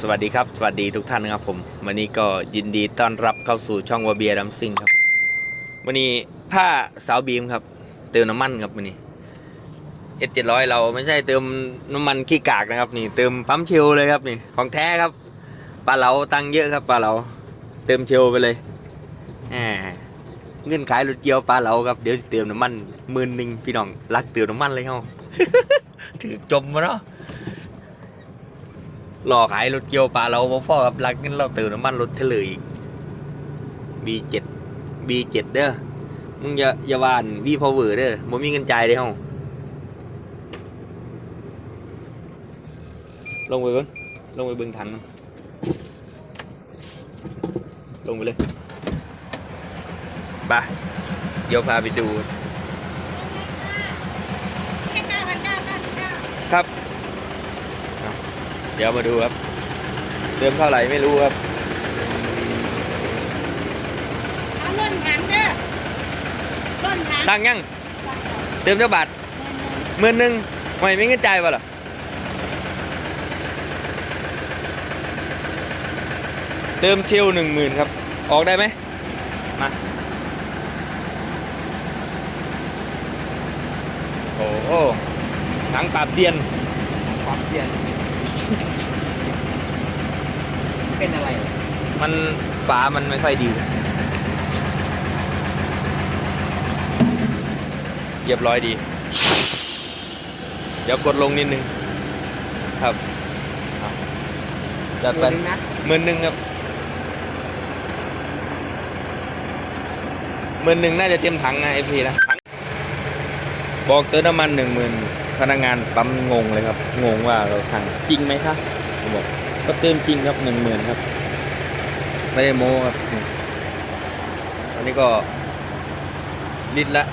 สวัสดีครับ สวัสดีทุกท่านนะครับผม วันนี้ก็ยินดีต้อนรับเข้าสู่ช่องวาเบียดัมซิงครับ วันนี้ผ้าสาวบีมครับ เติมน้ำมันครับวันนี้เอเจ็ดร้อยเราไม่ใช่เติมน้ำมันขี้กากนะครับ นี่เติมปั๊มเชลเลยครับนี่ของแท้ครับปลาเราตังเยอะครับปลาเราเติมเชลไปเลยแหมเงินขายรถเกียวปลาเราครับเดี๋ยวเติมน้ำมันหมื่นหนึ่งพี่น้องรักเติมน้ำมันเลยเฮาถือจมมาเนาะ หลอกขายรถเกียวปลาเราบ่อกับรักเงินเราเติมน้ำมันรถเทเลออีก B7 B7 เด้อมึงอย่าอย่าวานวีพาวเวอร์เด้อบ่มีเงินจ่ายเด้เฮาลงไปเบิ่งลงไปเบิ่งถังมันลงไปเลยไปเดี๋ยวพาไปดูครับ ดี๋ยวมาดูครับ เติมเท่าไหร่ไม่รู้ครับเอาล้นถังเด้อล้นถังตั้งยังเติมเท่าบาทหมื่นหนึ่งไม่มีเงินจ่ายวะเหรอเติมเที่ยวหนึ่งหมื่นครับ ออกได้ไหมมาโอ้โหถังปราบเซียนความเสี่ยง เป็นอะไร มันฝามันไม่ค่อยดี เรียบร้อยดี เดี๋ยวกดลงนิดนึง ครับเอาจัดไปตัวนึงนะหมื่นหนึ่งครับหมื่นหนึ่งน่าจะเต็มถังนะเอพีนะถังบอกเติมน้ำมันหนึ่งหมื่น พนักงานปั๊มงงเลยครับ งงว่าเราสั่งจริงไหมครับผมบอกก็เติมจริงครับหนึ่งหมื่นครับ ไม่ได้โม้ครับอันนี้ก็ลิตรละ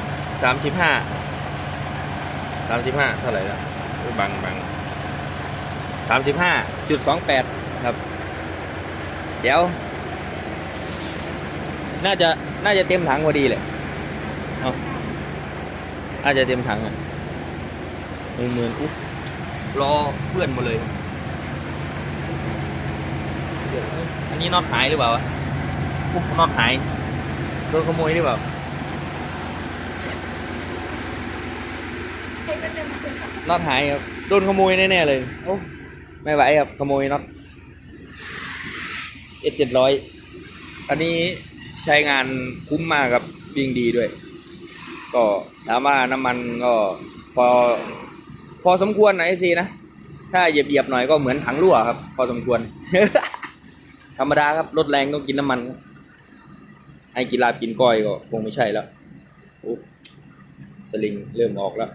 สามสิบห้าสามสิบห้าเท่าไหร่ละบังบังสามสิบห้าจุดสองแปดครับเดี๋ยว น่าจะน่าจะเต็มถังพอดีเลยเอาน่าจะเต็มถังอะ หนึ่งหมื่นอุ๊ยรอเพื่อนหมดเลยอันนี้น็อตหายหรือเปล่าวะอุ๊ยน็อตหายโดนขโมยหรือเปล่าน็อตหายครับโดนขโมยแน่ๆเลยโอ้ไม่ไหวครับขโมยน็อตเอเจ็ดร้อยอันนี้ใช้งานคุ้มมากครับวิ่งดีด้วย ก็ถามว่าน้ำมันก็พอ อสมควรนะเอซีนะ ถ้าเหยียบๆหน่อยก็เหมือนถังรั่วครับ พอสมควร ธรรมดาครับรถแรงต้องกินน้ำมันครับให้กินลาบกินก้อยก็คงไม่ใช่แล้วสลิงเริ่มออกแล้ว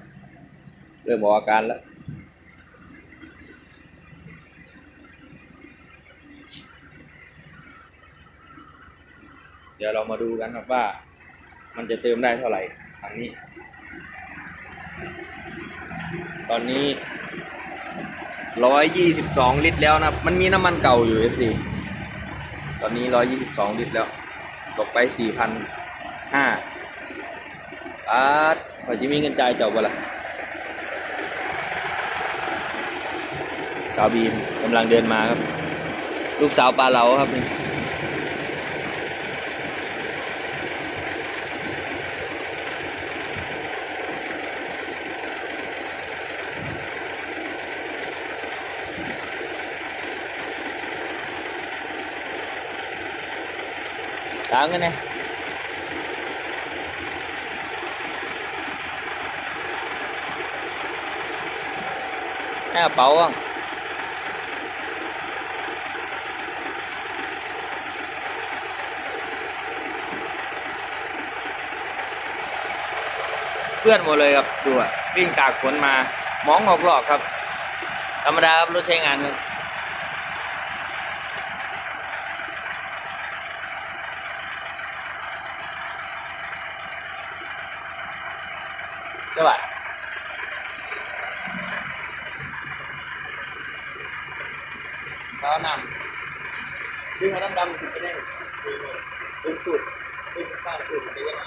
เริ่มออกอาการแล้วเดี๋ยวเรามาดูกันครับว่า มันจะเติมได้เท่าไหร่ทางนี้ ตอนนี้ร้อยยี่สิบสองลิตรแล้วนะมันมีน้ำมันเก่าอยู่ FC ตอนนี้ร้อยยี่สิบสองลิตรแล้ว ตกไปสี่พันห้าอาร์ตพอจะมีเงินจ่ายเจ้าบ่ล่ะสาวบีมกำลังเดินมาครับ ลูกสาวปลาเหลาครับนี่ ตามกันนะให้กระเป๋าบ้างเพื่อนหมดเลยครับดูอะวิ่งตากฝนมา มองออกหลอกครับ ธรรมดาครับรถใช้งานครับ ใช่ป่ะแล้วนำดึงเอาน้ำดำถึงไปได้ดึงสุดดึงข้างสุดไปยังไง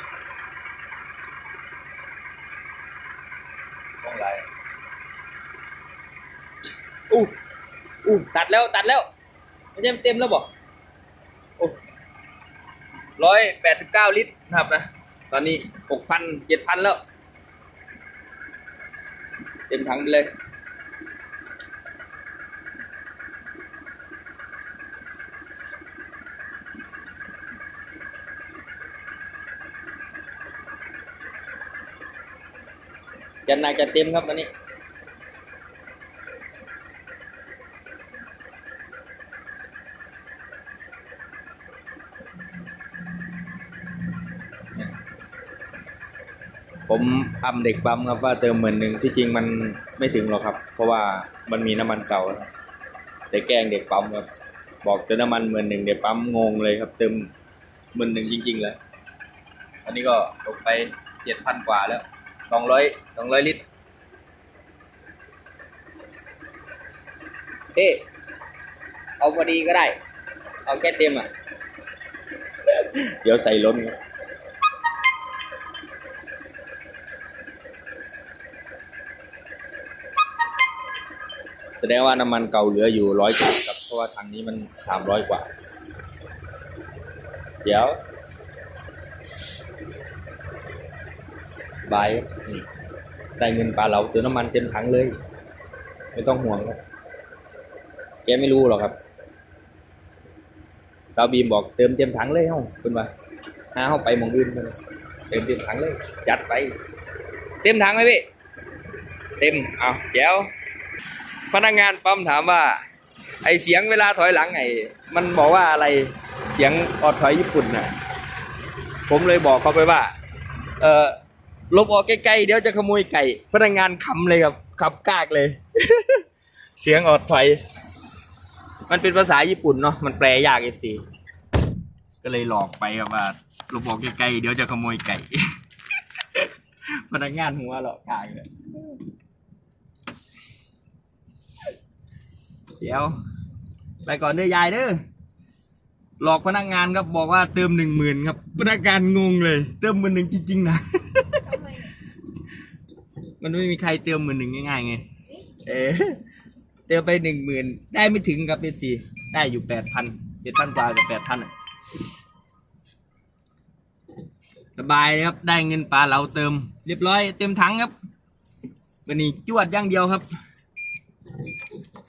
ต้องไรอู้อู้ตัดแล้วตัดแล้วไม่ใช่เต็มแล้วบอกโอ้ร้อยแปดสิบเก้าลิตรนะครับนะ ตอนนี้หกพันเจ็ดพันแล้ว ต็มถังไปเลยจัดหนักจัดเต็มครับวันนี้ ผมอำเด็กปั๊มครับว่าเติมหมื่นหนึ่งที่จริงมันไม่ถึงหรอกครับ เพราะว่ามันมีน้ำมันเก่าแต่แกล้งเด็กปั๊มครับบอกเติมน้ำมันหมื่นหนึ่งเด็กปั๊มงงเลยครับ เติมหมื่นหนึ่งจริง ๆ เลยอันนี้ก็ตกไปเจ็ดพันกว่าแล้วสองร้อยสองร้อยลิตรเอ๊ะเอาพอดีก็ได้ เอาแค่เต็มอะ เดี๋ยวใส่ล้นครับ ดงว่าน้ำมันเก่าเหลืออยู่ร้อยกว่าครับเพราะว่าทางนี้มันสามร้อยกว่า เดี๋ยวบายนี่ได้เงินปลาเราเติมน้ำมันเต็มถังเลย ไม่ต้องห่วงครับแกไม่รู้หรอกครับ สาวบีมบอกเติมเต็มถังเลยเฮ้าคุณว่าหาเข้าไปมองอื่นเพิ่นเติมเต็มถังเลย จัดไป เต็มถังไหมพี่ เต็ม เอาเดี๋ยว พนักงานปั๊มถามว่า ไอเสียงเวลาถอยหลังไอมันบอกว่าอะไรเสียงออดถอยญี่ปุ่นน่ะ ผมเลยบอกเขาไปว่า เออลบออกใกล้ๆเดี๋ยวจะขโมยไก่ พนักงานขำเลยครับขับกากเลย เสียงออดถอยมันเป็นภาษาญี่ปุ่นเนาะมันแปลยากเอฟซีก็เลยหลอกไปครับว่าลบออกใกล้ๆเดี๋ยวจะขโมยไก่ พนักงานหัวหลอกกากเลย ดี๋ยวไปก่อนเด้อยายเด้อหลอกพนักงานครับบอกว่าเติมหนึ่งหมื่นครับ พนักงานงงเลย เติมหมื่นหนึ่งจริงๆนะ มันไม่มีใครเติมหมื่นหนึ่งง่ายๆไงเออเติมไปหนึ่งหมื่นได้ไม่ถึงครับเอซีได้อยู่แปดพันเจ็ดพันกว่ากับแปดพันสบายครับได้เงินปลาเราเติม เรียบร้อยเต็มถังครับวันนี้จวดอย่างเดียวครับ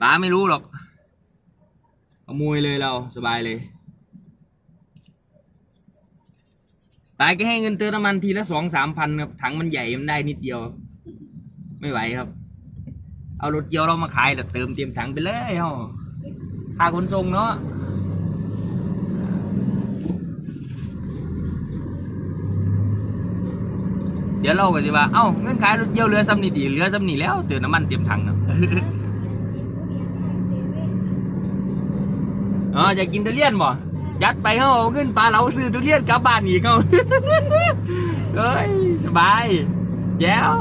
ป้าไม่รู้หรอกขโมยเลยเราสบายเลยป้าแกให้เงินเติมน้ำมันทีละสองสามพันครับถังมันใหญ่มันได้นิดเดียว ไม่ไหวครับ เอารถเกียวเรามาขายแต่เติมเต็มถังไปเลยเฮาค่าขนส่งเนาะเดี๋ยวเราก็จะว่า เอ้าเงินขายรถเกียวเหลือซ้ำนี่ดีเหลือซ้ำนี่แล้วเติมน้ำมันเต็มถังเนาะ อ๋ออยากกินทุเรียนบ่ยัดไปเฮาเอาเงินปลาเราซื้อทุเรียนกลับบ้านอีกเฮาเฮ้ยสบายแจ๋ว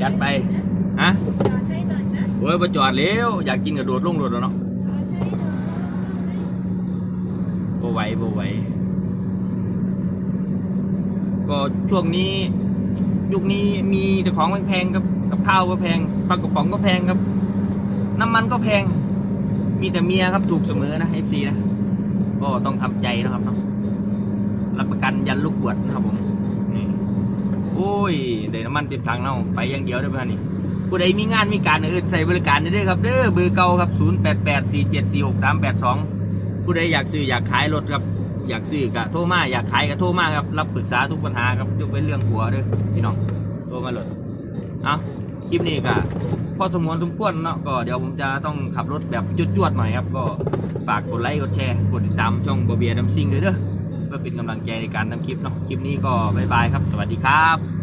ยัดไปฮะโอ้ยมาจอดเร็วอยากกินกระโดดลงรถแล้วเนาะบ่ไหวบ่ไหวก็ช่วงนี้ยุคนี้มีแต่ของแพงๆครับกับข้าวก็แพงปลากระป๋องก็แพงครับ น้ำมันก็แพง มีแต่เมียครับถูกเสมอนะเอฟซีนะ ก็ต้องทำใจนะครับเนาะรับประกันยันลูกบวชนะครับผมนี่โอ้ยเดี๋ยวน้ำมันเต็มถังเนาะไปอย่างเดียวได้ป่ะนี่ผู้ใดมีงานมีการอื่นใส่บริการได้เด้อครับเด้อเบอร์เก่าครับ 0 8 8 4 7 4 6 3 8 2 ผู้ใดอยากซื้ออยากขายรถครับ อยากซื้อก็โทรมาอยากขายก็โทรมาครับ รับปรึกษาทุกปัญหาครับยกเว้นเรื่องหัวเด้อพี่น้องโทรมาเลยเอา คลิปนี้ก็พอสมควรสมควรเนาะก็เดี๋ยวผมจะต้องขับรถแบบจวดๆหน่อยครับก็ฝากกดไลค์กดแชร์กดติดตามช่องบอเบียดัมซิงด้วยเด้อเพื่อเป็นกำลังใจในการทำคลิปเนาะคลิปนี้ก็บายบายครับ สวัสดีครับ